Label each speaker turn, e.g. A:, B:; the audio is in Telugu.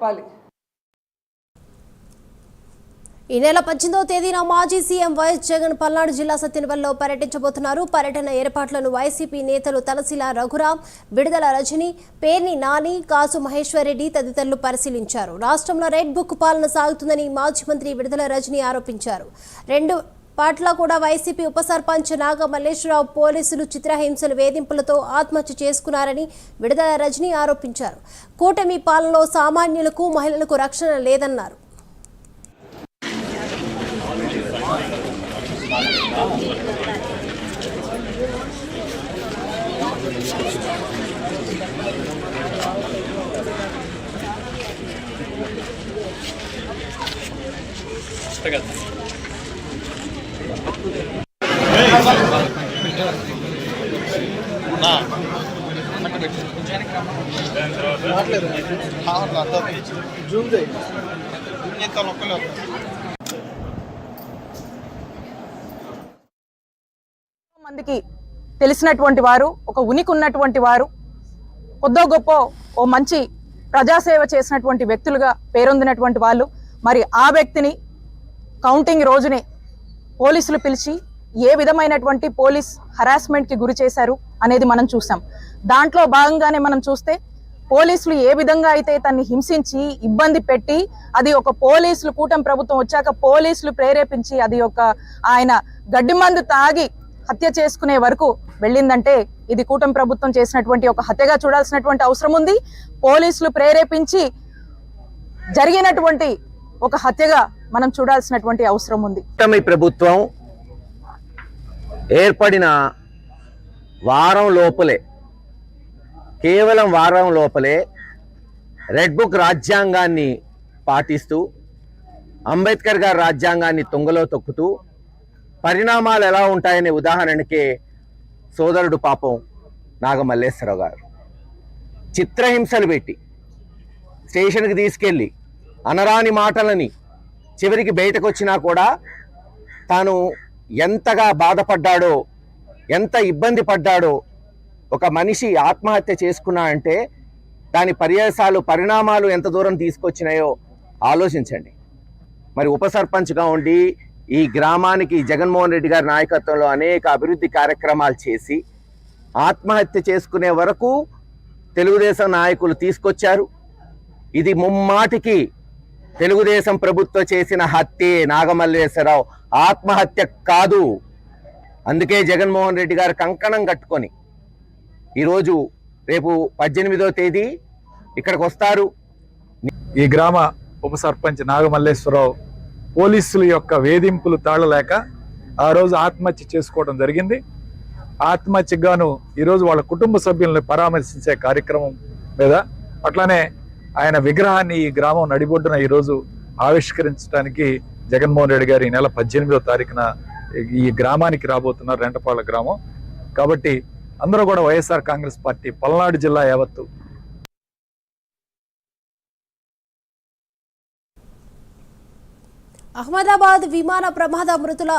A: చెప్పాలి.
B: ఈ నెల పద్దెనిమిదవ తేదీన మాజీ సీఎం వైఎస్ జగన్ పల్నాడు జిల్లా సత్యనవల్లో పర్యటించబోతున్నారు. పర్యటన ఏర్పాట్లను వైసీపీ నేతలు తలసిల రఘురామ్ విడుదల రజని పేర్ని నాని కాసు మహేశ్వరరెడ్డి తదితరులు పరిశీలించారు. రాష్ట్రంలో రెడ్ బుక్ పాలన సాగుతుందని మాజీ మంత్రి విడుదల రజని ఆరోపించారు. రెండు పాట్ల కూడా వైసీపీ ఉప సర్పంచ్ నాగ మల్లేశ్వరరావు పోలీసులు చిత్రహింసలు వేధింపులతో ఆత్మహత్య చేసుకున్నారని విడుదల రజని ఆరోపించారు. కూటమి పాలనలో సామాన్యులకు మహిళలకు రక్షణ లేదన్నారు.
C: మందికి తెలిసినటువంటి వారు ఒక ఉనికి ఉన్నటువంటి వారు కొద్దో గొప్ప ఓ మంచి ప్రజాసేవ చేసినటువంటి వ్యక్తులుగా పేరొందినటువంటి వాళ్ళు మరి ఆ వ్యక్తిని కౌంటింగ్ రోజుని పోలీసులు పిలిచి ఏ విధమైనటువంటి పోలీస్ హరాస్మెంట్కి గురి చేశారు అనేది మనం చూసాం దాంట్లో భాగంగానే మనం చూస్తే పోలీసులు ఏ విధంగా అయితే తన్ని హింసించి ఇబ్బంది పెట్టి అది ఒక పోలీసులు కూటమి ప్రభుత్వం వచ్చాక పోలీసులు ప్రేరేపించి అది ఒక ఆయన గడ్డి మందు తాగి హత్య చేసుకునే వరకు వెళ్ళిందంటే ఇది కూటమి ప్రభుత్వం చేసినటువంటి ఒక హత్యగా చూడాల్సినటువంటి అవసరం ఉంది. పోలీసులు ప్రేరేపించి జరిగినటువంటి ఒక హత్యగా మనం చూడాల్సినటువంటి అవసరం ఉంది.
D: కూటమి ప్రభుత్వం ఏర్పడిన వారం లోపలే కేవలం వారం లోపలే రెడ్ బుక్ రాజ్యాంగాన్ని పాటిస్తూ అంబేద్కర్ గారి రాజ్యాంగాన్ని తుంగలో తొక్కుతూ పరిణామాలు ఎలా ఉంటాయనే ఉదాహరణకే సోదరుడు పాపం నాగమల్లేశ్వరరావు గారు. చిత్రహింసలు పెట్టి స్టేషన్కి తీసుకెళ్ళి అనరాని మాటలని చివరికి బయటకు వచ్చినా కూడా తాను ఎంతగా బాధపడ్డాడో ఎంత ఇబ్బంది పడ్డాడో ఒక మనిషి ఆత్మహత్య చేసుకున్నా అంటే దాని పర్యాసాలు పరిణామాలు ఎంత దూరం తీసుకొచ్చినాయో ఆలోచించండి. మరి ఉప సర్పంచ్గా ఉండి ఈ గ్రామానికి జగన్మోహన్ రెడ్డి గారి నాయకత్వంలో అనేక అభివృద్ధి కార్యక్రమాలు చేసి ఆత్మహత్య చేసుకునే వరకు తెలుగుదేశం నాయకులు తీసుకొచ్చారు. ఇది ముమ్మాటికి తెలుగుదేశం ప్రభుత్వం చేసిన హత్యే నాగమల్లేశ్వరరావు ఆత్మహత్య కాదు. అందుకే జగన్మోహన్ రెడ్డి గారు కంకణం కట్టుకొని ఈరోజు రేపు పద్దెనిమిదో తేదీ ఇక్కడికి వస్తారు.
E: ఈ గ్రామ ఉప సర్పంచ్ నాగమల్లేశ్వరరావు పోలీసుల యొక్క వేధింపులు తాళలేక ఆ రోజు ఆత్మహత్య చేసుకోవడం జరిగింది. ఆత్మహత్యకు గాను ఈరోజు వాళ్ళ కుటుంబ సభ్యులను పరామర్శించే కార్యక్రమం మీద అట్లానే ఆయన విగ్రహాన్ని ఈ గ్రామం నడిబొడ్డున ఈరోజు ఆవిష్కరించడానికి జగన్మోహన్ రెడ్డి గారు ఈ నెల పద్దెనిమిదో తారీఖున ఈ గ్రామానికి రాబోతున్నారు రెంటపాళ్ళ గ్రామం. కాబట్టి అందరూ కూడా వైఎస్ఆర్ కాంగ్రెస్ పార్టీ పల్నాడు జిల్లా యావత్తు
B: అహ్మదాబాద్ విమాన ప్రమాద మృతుల